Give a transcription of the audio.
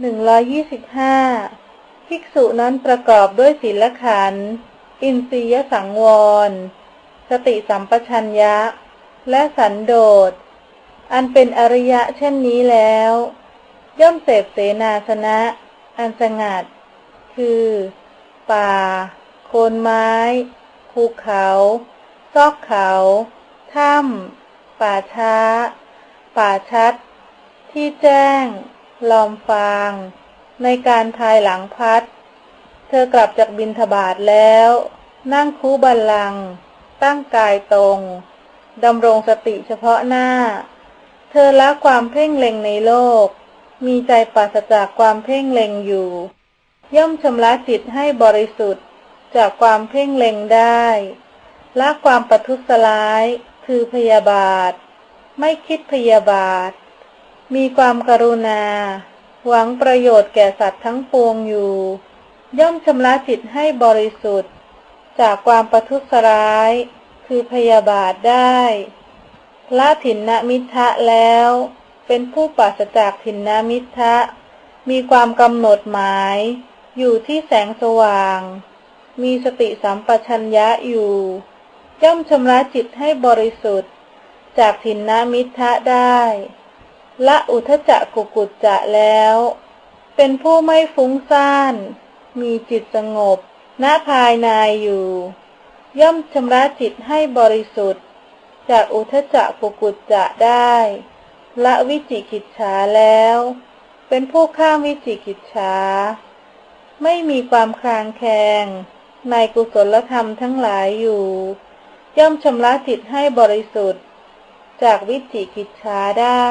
หนึ่งร้อยยี่สิบห้าภิกษุนั้นประกอบด้วยศีลขันธ์อินทรียสังวร สติสัมปชัญญะ และสันโดษ อันเป็นอริยะเช่นนี้แล้ว ย่อมเสพเสนาสนะ อันสงัด คือ ป่า โคนไม้ ภูเขา ซอกเขา ถ้ำ ป่าช้า ป่าชัด ที่แจ้ง ลอมฟาง ในการภายหลังพัด เธอกลับจากบินทบาทแล้ว นั่งคูบัลลัง ตั้งกายตรงดำรงสติเฉพาะหน้า เธอละความเพ่งเล็งในโลก มีใจปราศจากความเพ่งเล็งอยู่ ย่อมชำระจิตให้บริสุทธิ์จากความเพ่งเล็งได้ละความประทุษร้าย คือพยาบาท ไม่คิดพยาบาท มีความกรุณา หวังประโยชน์แก่สัตว์ทั้งปวงอยู่ ย่อมชำระจิตให้บริสุทธิ์ จากความประทุษร้าย คือพยาบาทได้ละถินนมิทะแล้ว เป็นผู้ปราศจากถินนมิทะ มีความกำหนดหมาย อยู่ที่แสงสว่าง มีสติสัมปชัญญะอยู่ ย่อมชำระจิตให้บริสุทธิ์ จากถินนมิทะได้ ละอุทจจะกุกุจจะแล้ว เป็นผู้ไม่ฟุ้งซ่าน มีจิตสงบณภายในอยู่ ย่อมชำระจิตให้บริสุทธิ์ จากอุทจจะกุกุจจะได้ ละวิจิกิจฉาแล้ว เป็นผู้ข้ามวิจิกิจฉาไม่มีความคลางแคลงในกุศลธรรมทั้งหลายอยู่ ย่อมชำระจิตให้บริสุทธิ์ จากวิจิกิจฉาได้